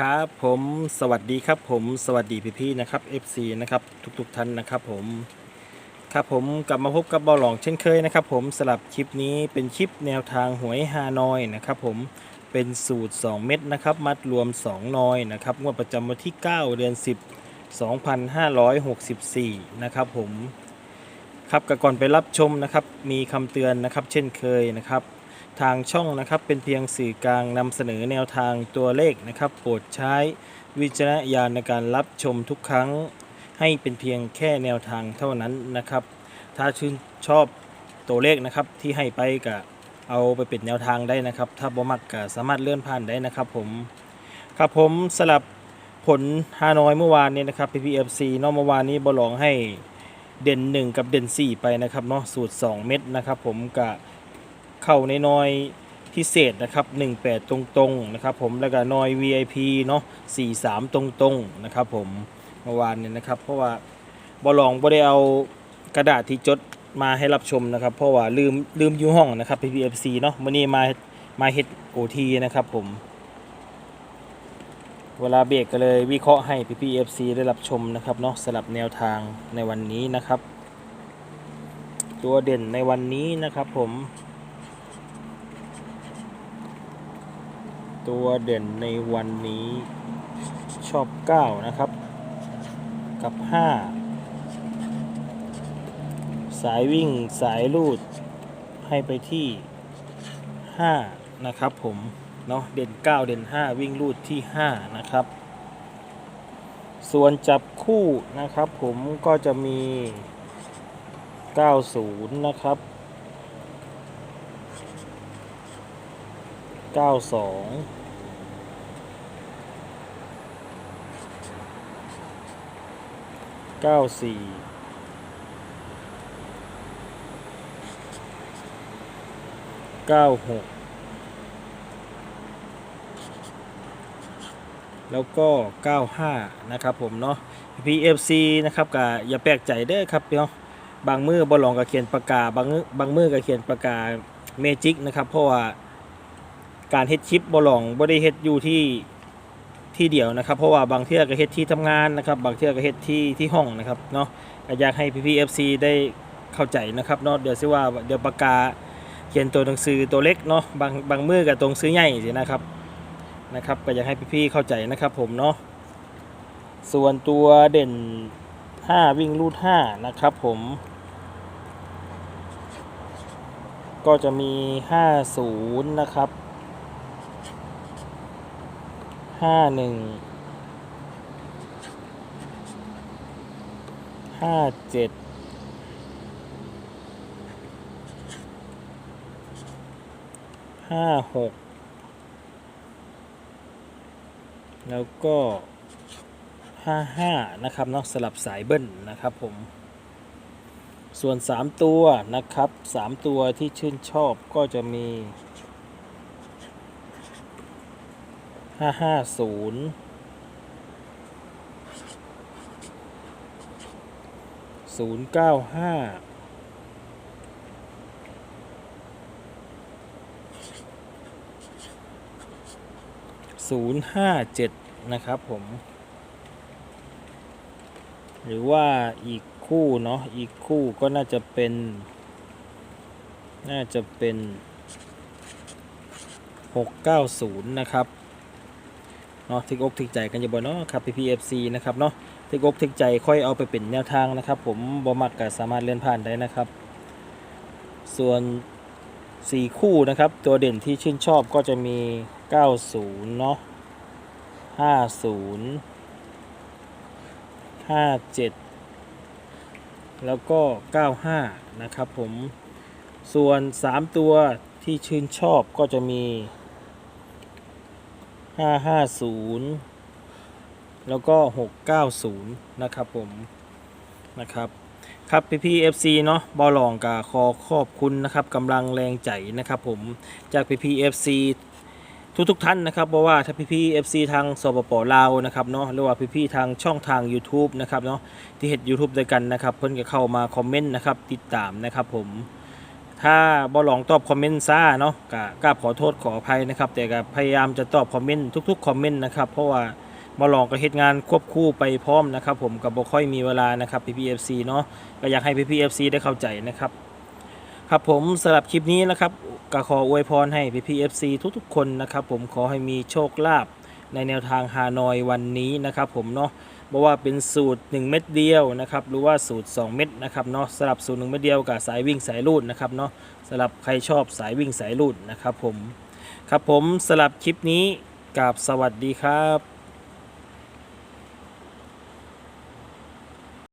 ครับผมสวัสดีครับผมสวัสดีพี่ๆนะครับ FC นะครับทุกๆท่านนะครับผมครับผมกลับมาพบกับบอลหลองเช่นเคยนะครับ ผมสลับคลิปนี้เป็นคลิปแนวทางหวยฮานอยนะครับผมเป็นสูตร 2 เม็ดนะครับ มัดรวม 2นอยนะครับงวดประจำวันที่ 9 เดือน 10 2564 นะครับผมครับก่อนไปรับชมนะครับมีคำเตือนนะครับ เช่นเคยนะครับ ทางช่องนะครับเป็นเพียงสื่อกลางนำเสนอแนวทางตัวเลขนะครับ โปรดใช้วิจารณญาณในการรับชมทุกครั้ง ให้เป็นเพียงแค่แนวทางเท่านั้นนะครับ ถ้าชื่นชอบตัวเลขนะครับที่ให้ไปก็เอาไปเป็นแนวทางได้นะครับ ถ้าบ่มักก็สามารถเลื่อนผ่านได้นะครับผมครับผมสลับผลฮานอยเมื่อวานนี้นะครับ PPFC เนาะเมื่อวานนี้บอลองให้เด่น 1 กับเด่น 4 ไปนะครับเนาะสูตร 2 เม็ดนะครับผมกะ เข้าในนอยพิเศษนะครับ 18 ตรงๆนะครับผมแล้วก็นอย VIP เนาะ43 ตรงๆนะครับผมเมื่อวานเนี่ยนะครับ เพราะว่าบอลองบ่ได้เอากระดาษที่จดมาให้รับชมนะครับ เพราะว่าลืมลืมอยู่ห้องนะครับ PPFC เนาะวันนี้มามาเฮ็ด OT นะครับผม เวลาเบรกก็เลยวิเคราะห์ให้ PPFC ได้รับชมนะครับเนาะสลับแนวทางในวันนี้นะครับ ตัวเด่นในวันนี้นะครับผม ตัวเด่นในวันนี้ชอบ 9 นะครับ กับ 5 สายวิ่งสายลูด ให้ไปที่ 5 นะครับผม เนาะเด่น 9 เด่น 5 วิ่งลูดที่ 5 นะครับ ส่วนจับคู่นะครับผมก็จะมี 90 นะครับ 92 94 96แล้วก็ 95 นะครับผมเนาะ PFC นะครับก็อย่าแปลกใจเด้อครับเนาะบางมือบอลองก็เขียนปากกา บางบางมือก็เขียนปากกาเมจิกนะครับ เพราะว่า การเฮ็ดคลิปบอลองบ่ได้เฮ็ดอยู่ที่ที่เดียวนะครับ เพราะว่าบางเที่ยก็เฮ็ดที่ทำงานนะครับ บางเที่ยก็เฮ็ดที่ที่ห้องนะครับเนาะก็อยากให้พี่ๆ FC ได้เข้าใจนะครับเนาะเดี๋ยวสิว่าเดี๋ยวปากกาเขียนตัวหนังสือตัวเล็กเนาะบางบางมือกับตรงซื้อใหญ่สินะครับนะครับ ก็อยากให้พี่ๆเข้าใจนะครับผมเนาะส่วนตัวเด่น 5 วิ่งรูด5นะครับผม ก็จะมี 50 นะครับ ห้าหนึ่งห้าเจ็ดห้าหกแล้วก็ห้าห้านะครับเนาะสลับสายเบิ้ลนะครับผม ส่วน 3 ตัวนะครับ 3 ตัวที่ชื่นชอบก็จะมี ห้าห้าศูนย์ศูนย์เก้าห้าศูนย์ห้าเจ็ดนะครับผม หรือว่าอีกคู่เนาะอีกคู่ก็น่าจะเป็น น่าจะเป็นหกเก้าศูนย์นะครับ นาะทิกอกทิกใจกันอยู่บ่เนาะครับ PPFC นะครับเนาะทิกอกทิกใจค่อยเอาไปเป็นแนวทางนะครับ ผมบ่มักก็สามารถเลื่อนผ่านได้นะครับ ส่วน 4 คู่นะครับ ตัวเด่นที่ชื่นชอบก็จะมี 90 เนาะ50 57 แล้วก็ 95 นะครับผมส่วน 3 ตัวที่ชื่นชอบก็จะมี ห้าห้าศูนย์แล้วก็หกเก้าศูนย์นะครับผมนะครับครับพี่พี่เอฟซีเนาะบอลองกับขอขอบคุณนะครับกำลังแรงใจนะครับผมจากพี่พี่เอฟซีทุกทุกๆท่านนะครับเพราะว่าถ้าพี่พี่เอฟซีทางสปปลาวนะครับเนาะหรือว่าพี่พี่ทางช่องทาง YouTube นะครับเนาะที่เห็น YouTube ด้วยกันนะครับ เพิ่อนก็เข้ามาคอมเมนต์นะครับติดตามนะครับผม ถ้าบอลองตอบคอมเมนต์ซ่าเนาะก็กราบขอโทษขออภัยนะครับ แต่ก็พยายามจะตอบคอมเมนต์ทุกๆคอมเมนต์นะครับเพราะว่าบอลองก็เฮ็ดงานควบคู่ไปพร้อมนะครับ ผมก็บ่ค่อยมีเวลานะครับ PPFC เนาะก็อยากให้ PPFC ได้เข้าใจนะครับ ครับผมสำหรับคลิปนี้นะครับก็ขออวยพรให้ PPFC ทุกๆ คนนะครับ ผมขอให้มีโชคลาภในแนวทางฮานอยวันนี้นะครับ ผมเนาะ บ่ว่าเป็นสูตร 1 เม็ดเดียวนะครับหรือว่าสูตร 2 เม็ดนะครับเนาะสลับสูตร 1 เม็ดเดียวกับสายวิ่งสายรูดนะครับเนาะสลับใครชอบสายวิ่งสายรูดนะครับผมครับผมสลับคลิปนี้กับสวัสดีครับ